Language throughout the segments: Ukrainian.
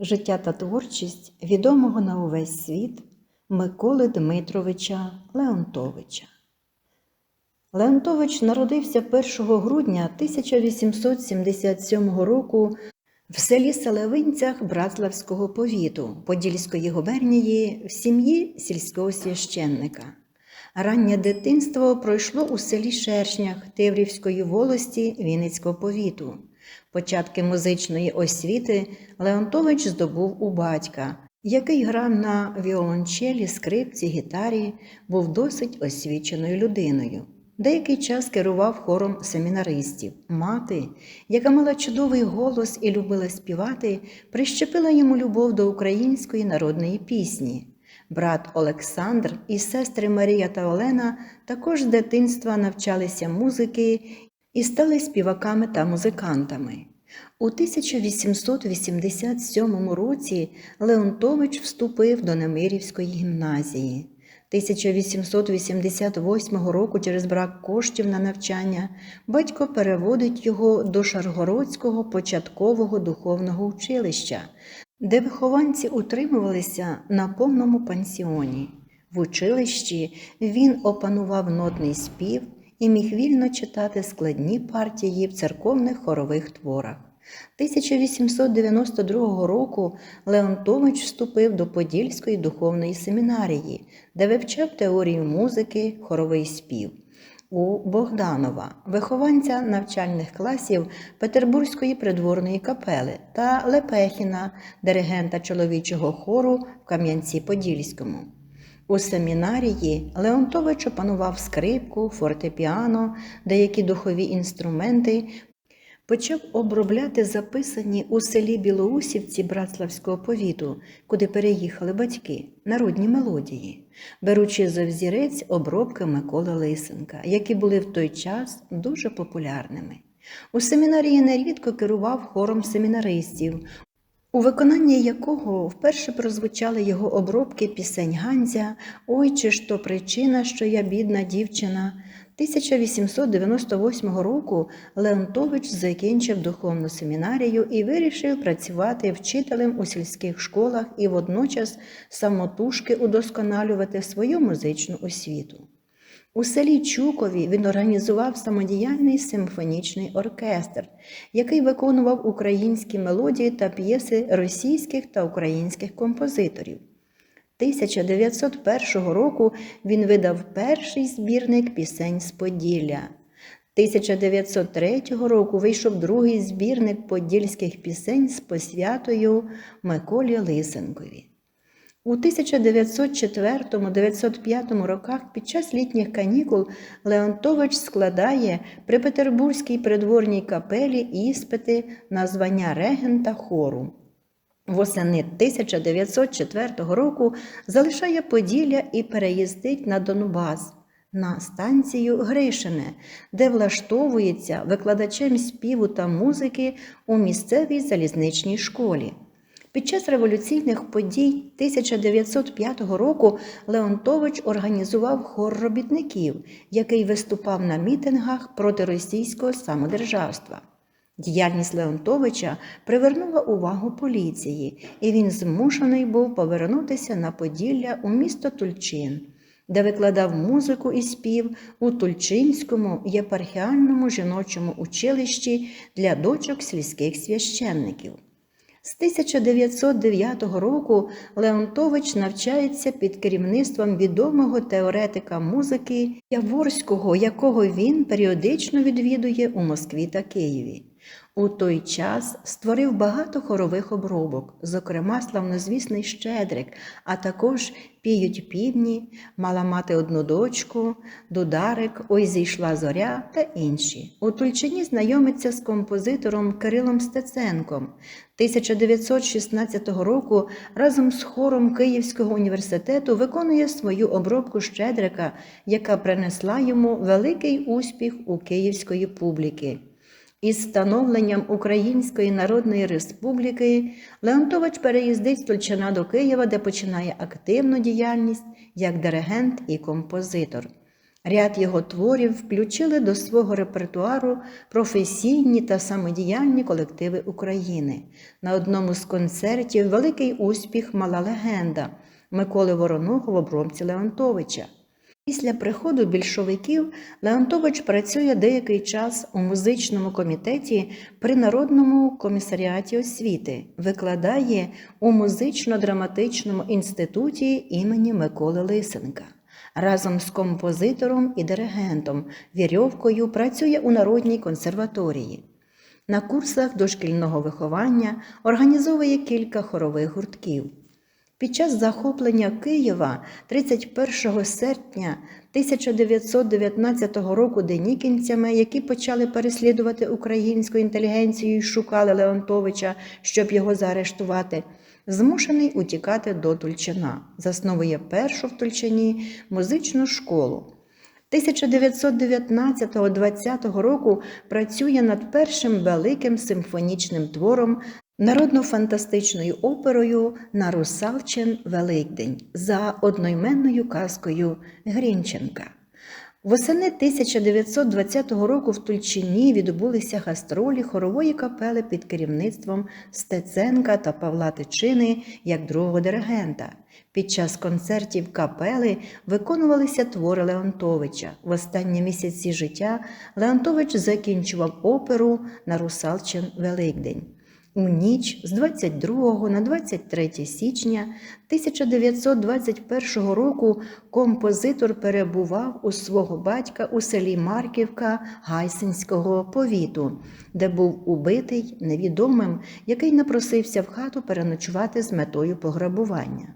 Життя та творчість відомого на увесь світ Миколи Дмитровича Леонтовича. Леонтович народився 1 грудня 1877 року в селі Селевинцях Братславського повіту Подільської губернії в сім'ї сільського священника. Раннє дитинство пройшло у селі Шершнях Тиврівської волості Вінницького повіту. Початки музичної освіти Леонтович здобув у батька, який грав на віолончелі, скрипці, гітарі, був досить освіченою людиною. Деякий час керував хором семінаристів. Мати, яка мала чудовий голос і любила співати, прищепила йому любов до української народної пісні. Брат Олександр і сестри Марія та Олена також з дитинства навчалися музики і стали співаками та музикантами. У 1887 році Леонтович вступив до Немирівської гімназії. 1888 року через брак коштів на навчання батько переводить його до Шаргородського початкового духовного училища, де вихованці утримувалися на повному пансіоні. В училищі він опанував нотний спів і міг вільно читати складні партії в церковних хорових творах. 1892 року Леонтович вступив до Подільської духовної семінарії, де вивчав теорію музики, хоровий спів. У Богданова, вихованця навчальних класів Петербурзької придворної капели та Лепехіна, диригента чоловічого хору в Кам'янці-Подільському. У семінарії Леонтович опанував скрипку, фортепіано, деякі духові інструменти, почав обробляти записані у селі Білоусівці Братславського повіту, куди переїхали батьки, народні мелодії, беручи за взірець обробки Миколи Лисенка, які були в той час дуже популярними. У семінарії нерідко керував хором семінаристів, у виконанні якого вперше прозвучали його обробки пісень Ганзя Ой, чи ж то причина, що я бідна дівчина. 1898 року Леонтович закінчив духовну семінарію і вирішив працювати вчителем у сільських школах і водночас самотужки удосконалювати свою музичну освіту. У селі Чукові він організував самодіяльний симфонічний оркестр, який виконував українські мелодії та п'єси російських та українських композиторів. 1901 року він видав перший збірник пісень з Поділля. 1903 року вийшов другий збірник подільських пісень з посвятою Миколі Лисенкові. У 1904-1905 роках під час літніх канікул Леонтович складає при Петербурзькій придворній капелі іспити на звання регента хору. Восени 1904 року залишає Поділля і переїздить на Донбас на станцію Гришине, де влаштовується викладачем співу та музики у місцевій залізничній школі. Під час революційних подій 1905 року Леонтович організував хор робітників, який виступав на мітингах проти російського самодержавства. Діяльність Леонтовича привернула увагу поліції, і він змушений був повернутися на Поділля у місто Тульчин, де викладав музику і спів у Тульчинському єпархіальному жіночому училищі для дочок сільських священників. З 1909 року Леонтович навчається під керівництвом відомого теоретика музики Яворського, якого він періодично відвідує у Москві та Києві. У той час створив багато хорових обробок, зокрема славнозвісний Щедрик, а також піють півні, мала мати одну дочку, Дударик, Ой зійшла зоря та інші. У Тульчині знайомиться з композитором Кирилом Стеценком. 1916 року разом з хором Київського університету виконує свою обробку Щедрика, яка принесла йому великий успіх у київської публіки. Із становленням Української Народної Республіки Леонтович переїздить з Тульчина до Києва, де починає активну діяльність як диригент і композитор. Ряд його творів включили до свого репертуару професійні та самодіяльні колективи України. На одному з концертів великий успіх мала легенда Миколи Вороного в обробці Леонтовича. Після приходу більшовиків Леонтович працює деякий час у музичному комітеті при Народному комісаріаті освіти, викладає у музично-драматичному інституті імені Миколи Лисенка. Разом з композитором і диригентом Вірьовкою працює у Народній консерваторії. На курсах дошкільного виховання організовує кілька хорових гуртків. Під час захоплення Києва 31 серпня 1919 року денікінцями, які почали переслідувати українську інтелігенцію і шукали Леонтовича, щоб його заарештувати, змушений утікати до Тульчина. Засновує першу в Тульчині музичну школу. 1919-20 року працює над першим великим симфонічним твором народно-фантастичною оперою на Русалчин Великдень за одноіменною казкою Грінченка. Восени 1920 року в Тульчині відбулися гастролі хорової капели під керівництвом Стеценка та Павла Тичини як другого диригента. Під час концертів капели виконувалися твори Леонтовича. В останні місяці життя Леонтович закінчував оперу на Русалчин Великдень. У ніч з 22 на 23 січня 1921 року композитор перебував у свого батька у селі Марківка Гайсинського повіту, де був убитий невідомим, який напросився в хату переночувати з метою пограбування.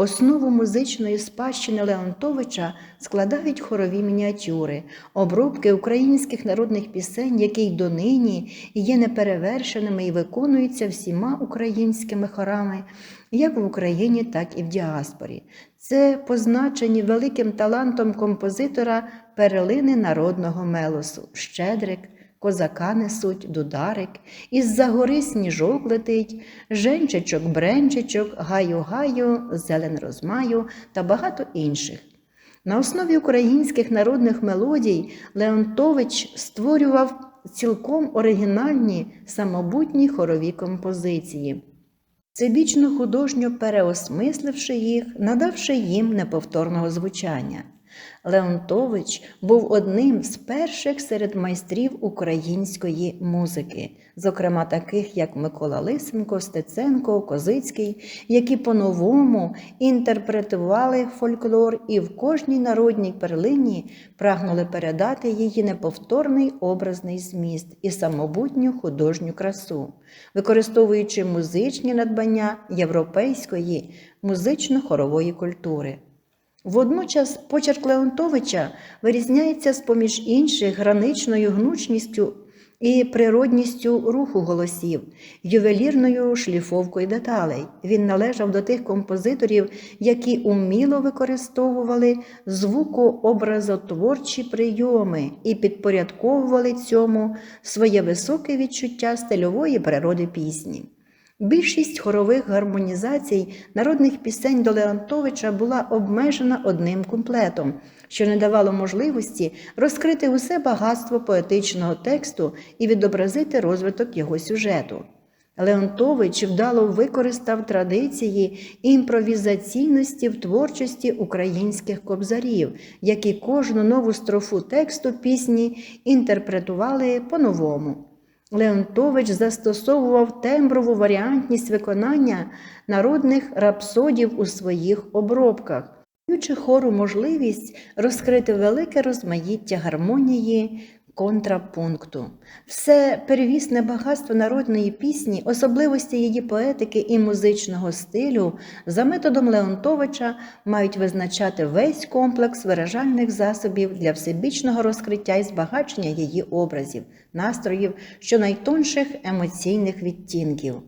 Основу музичної спадщини Леонтовича складають хорові мініатюри, обробки українських народних пісень, які й донині є неперевершеними і виконуються всіма українськими хорами, як в Україні, так і в діаспорі. Це позначені великим талантом композитора перлини народного мелосу Щедрик. Козака несуть дударик, із-за гори сніжок летить, женчичок, бренчичок, гаю-гаю, зелен розмаю та багато інших. На основі українських народних мелодій Леонтович створював цілком оригінальні самобутні хорові композиції. Всебічно художньо переосмисливши їх, надавши їм неповторного звучання. Леонтович був одним з перших серед майстрів української музики, зокрема таких як Микола Лисенко, Стеценко, Козицький, які по-новому інтерпретували фольклор і в кожній народній перлині прагнули передати її неповторний образний зміст і самобутню художню красу, використовуючи музичні надбання європейської музично-хорової культури. Водночас почерк Леонтовича вирізняється з поміж інших граничною гнучністю і природністю руху голосів, ювелірною шліфовкою деталей. Він належав до тих композиторів, які уміло використовували звукообразотворчі прийоми і підпорядковували цьому своє високе відчуття стильової природи пісні. Більшість хорових гармонізацій народних пісень до Леонтовича була обмежена одним куплетом, що не давало можливості розкрити усе багатство поетичного тексту і відобразити розвиток його сюжету. Леонтович вдало використав традиції імпровізаційності в творчості українських кобзарів, які кожну нову строфу тексту пісні інтерпретували по-новому. Леонтович застосовував темброву варіантність виконання народних рапсодів у своїх обробках, даючи хору можливість розкрити велике розмаїття гармонії контрапункту. Все перевісне багатство народної пісні, особливості її поетики і музичного стилю за методом Леонтовича мають визначати весь комплекс виражальних засобів для всебічного розкриття і збагачення її образів, настроїв, що найтонших емоційних відтінків.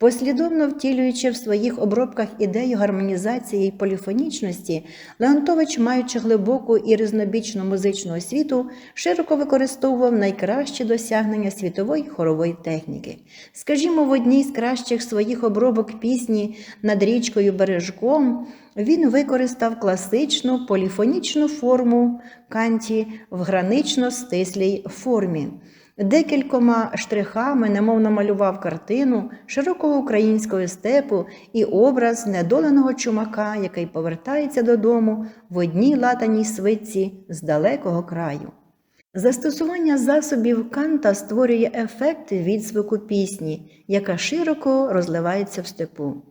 Послідовно втілюючи в своїх обробках ідею гармонізації і поліфонічності, Леонтович, маючи глибоку і різнобічну музичну освіту, широко використовував найкращі досягнення світової хорової техніки. Скажімо, в одній з кращих своїх обробок пісні над річкою Бережком він використав класичну поліфонічну форму канті в гранично стислій формі. Декількома штрихами немов намалював картину широкого українського степу і образ недоленого чумака, який повертається додому в одній латаній свитці з далекого краю. Застосування засобів канта створює ефект відзвуку пісні, яка широко розливається в степу.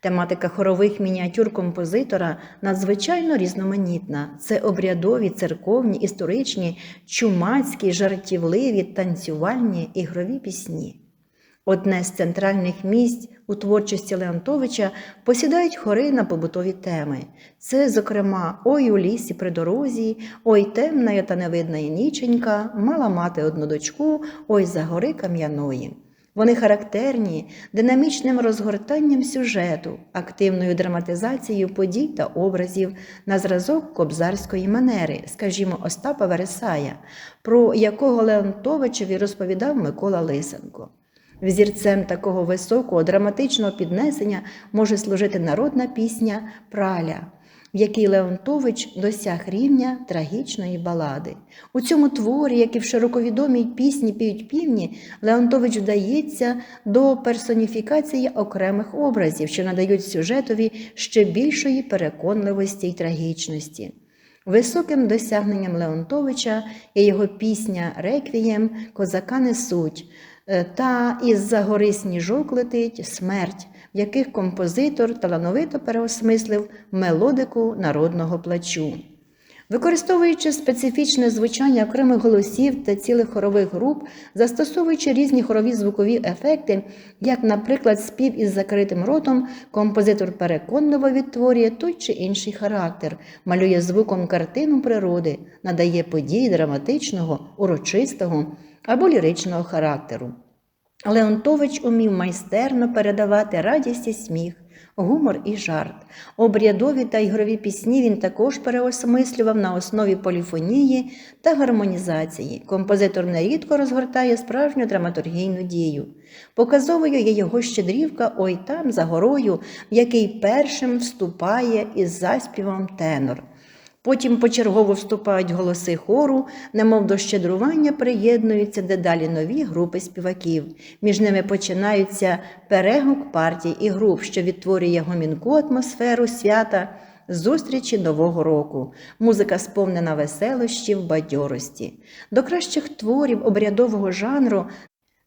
Тематика хорових мініатюр композитора надзвичайно різноманітна. Це обрядові, церковні, історичні, чумацькі, жартівливі, танцювальні, ігрові пісні. Одне з центральних місць у творчості Леонтовича посідають хори на побутові теми. Це, зокрема, Ой у лісі при дорозі, Ой темна та невидна ніченька, мала мати одну дочку, Ой за гори кам'яної. Вони характерні динамічним розгортанням сюжету, активною драматизацією подій та образів на зразок кобзарської манери, скажімо, Остапа Вересая, про якого Леонтовичеві розповідав Микола Лисенко. Взірцем такого високого драматичного піднесення може служити народна пісня Праля, в якій Леонтович досяг рівня трагічної балади. У цьому творі, як і в широковідомій пісні Піють півні, Леонтович вдається до персоніфікації окремих образів, що надають сюжетові ще більшої переконливості й трагічності. Високим досягненням Леонтовича є його пісня Реквієм Козака несуть. Е, та із-за гори сніжок летить смерть, в яких композитор талановито переосмислив мелодику народного плачу. Використовуючи специфічне звучання окремих голосів та цілих хорових груп, застосовуючи різні хорові звукові ефекти, як, наприклад, спів із закритим ротом, композитор переконливо відтворює той чи інший характер, малює звуком картину природи, надає події драматичного, урочистого або ліричного характеру. Леонтович умів майстерно передавати радість і сміх, гумор і жарт. Обрядові та ігрові пісні він також переосмислював на основі поліфонії та гармонізації. Композитор нерідко розгортає справжню драматургійну дію. Показовою є його щедрівка Ой там за горою, в який першим вступає із заспівом тенор. Потім почергово вступають голоси хору, немов до щедрування приєднуються дедалі нові групи співаків. Між ними починаються перегук партій і груп, що відтворює гомінку атмосферу свята, зустрічі Нового року. Музика сповнена веселощів, бадьорості. До кращих творів обрядового жанру.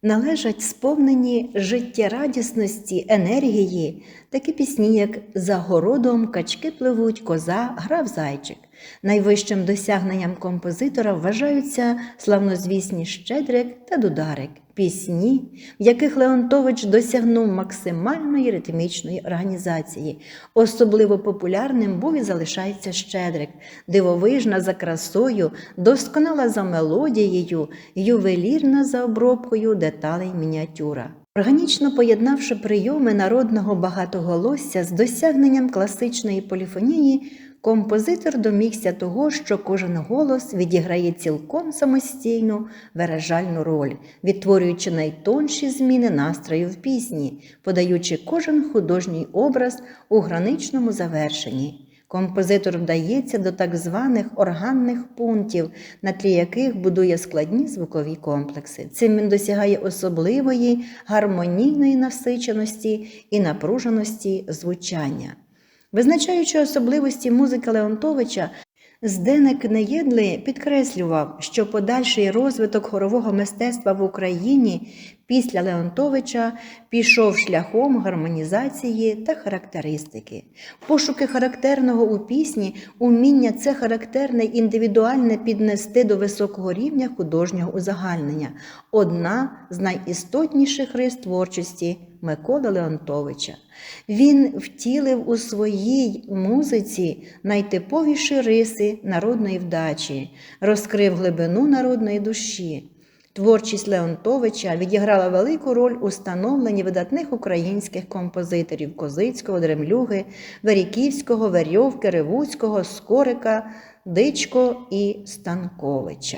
Належать сповнені життєрадісності, енергії, такі пісні, як За городом качки пливуть, коза, грав зайчик. Найвищим досягненням композитора вважаються славнозвісні Щедрик та Дударик, пісні, в яких Леонтович досягнув максимальної ритмічної організації. Особливо популярним був і залишається Щедрик, дивовижна за красою, досконала за мелодією, ювелірна за обробкою деталей мініатюра. Органічно поєднавши прийоми народного багатоголосся з досягненням класичної поліфонії, композитор домігся того, що кожен голос відіграє цілком самостійну виражальну роль, відтворюючи найтонші зміни настрою в пісні, подаючи кожен художній образ у граничному завершенні. Композитор вдається до так званих органних пунктів, на тлі яких будує складні звукові комплекси. Цим він досягає особливої гармонійної насиченості і напруженості звучання. Визначаючи особливості музики Леонтовича, Зденек Неєдли підкреслював, що подальший розвиток хорового мистецтва в Україні після Леонтовича пішов шляхом гармонізації та характеристики. Пошуки характерного у пісні, уміння це характерне індивідуальне піднести до високого рівня художнього узагальнення одна з найістотніших рис творчості Миколи Леонтовича. Він втілив у своїй музиці найтиповіші риси народної вдачі, розкрив глибину народної душі. Творчість Леонтовича відіграла велику роль у становленні видатних українських композиторів Козицького, Дремлюги, Веріківського, Верьовки, Ревуцького, Скорика, Дичко і Станковича.